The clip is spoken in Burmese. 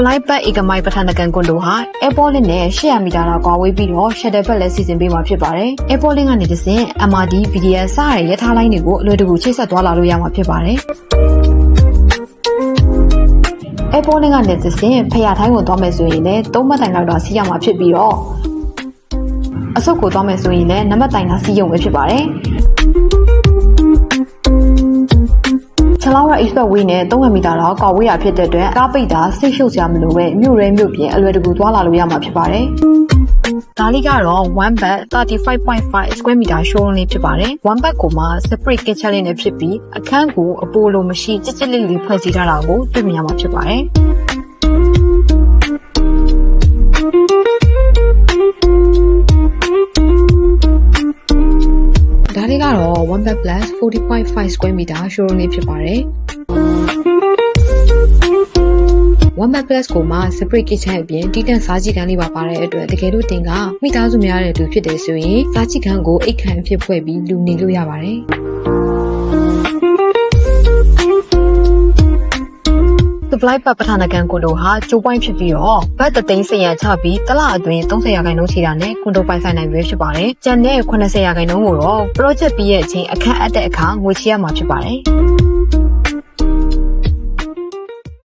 supply bag ဧကမိုင်ပထနာကန်ကွန်ဒိုဟာ airport link နဲ့800မီတာလောက်ကွာဝေးပြီးတော့ shuttle bus လည်းစီစဉ်ပေးမှာဖြစ်ပါတယ်။ airport link ကနေတစ်ဆင့် MRT, BTS စတဲ့ရထားလိုင်းတွေကိုအလွယ်တကူချိတ်ဆက်သွားလာလို့ရမှာဖြစ်ပါတယ်။ airport link ကနေတစ်ဆင့်ဖရထိုင်းကိုသွားမယ်ဆိုရင်လည်း၃မှတ်တိုင်လောက်တော့စီးရမှာဖြစ်ပြီးတော့အဆုတ်ကိုသွားမယ်ဆိုရင်လည်းနံပါတ်တိုင်တာစီးရုံပဲဖြစ်ပါတယ်။ ချလောင်းရ expressway နဲ့300မီတာလောက်ကွာဝေးရဖြစ်တဲ့အတွက်ကားပိတ်တာစိတ်ရှုပ်စရာမလိုပဲမြို့ရဲမြို့ပြင်အလွယ်တကူသွားလာလို့ရမှာဖြစ်ပါတယ်။ဒါလေးကတော့1 bed 35.5 square meter showroom လေးဖြစ်ပါတယ်။1 bed ကိုမှ separate kitchen လေးနဲ့ဖြစ်ပြီးအခန်းကိုအပိုလိုမရှိကြစ်ကြစ်လေးလေးဖွဲ့စည်းထားတာကိုတွေ့မြင်ရမှာဖြစ်ပါတယ်။ ဒါလေးကတော့1 bed plus 40.5 square meter showroom လေးဖြစ်ပါတယ်။1 bed plus ကိုမှ separate kitchen အပြင်တီးတန့်စားကြည့်ခန်းလေးပါပါတဲ့အတွက်တကယ်လို့တင်ကမိသားစုများတဲ့သူဖြစ်တယ်ဆိုရင်စားကြည့်ခန်းကိုအိတ်ခန်းအဖြစ်ဖွဲ့ပြီးလူနေလို့ရပါတယ်။ supply ပတ်ပထနာကန်ကွန်ဒိုဟာကျိုးပွိုင်းဖြစ်ပြီးတော့ဘတ်တသိန်းစရန်ချပြီးတစ်လအတွင်း30ရာခိုင်နှုန်းချီတာနဲ့ကွန်ဒိုပိုင်ဆိုင်နိုင်ပဲဖြစ်ပါတယ်။ကျန်တဲ့80ရာခိုင်နှုန်းကိုတော့ project ပြီးရဲ့အချိန်အခန့်အပ်တဲ့အခါငွေချေရမှာဖြစ်ပါတယ်။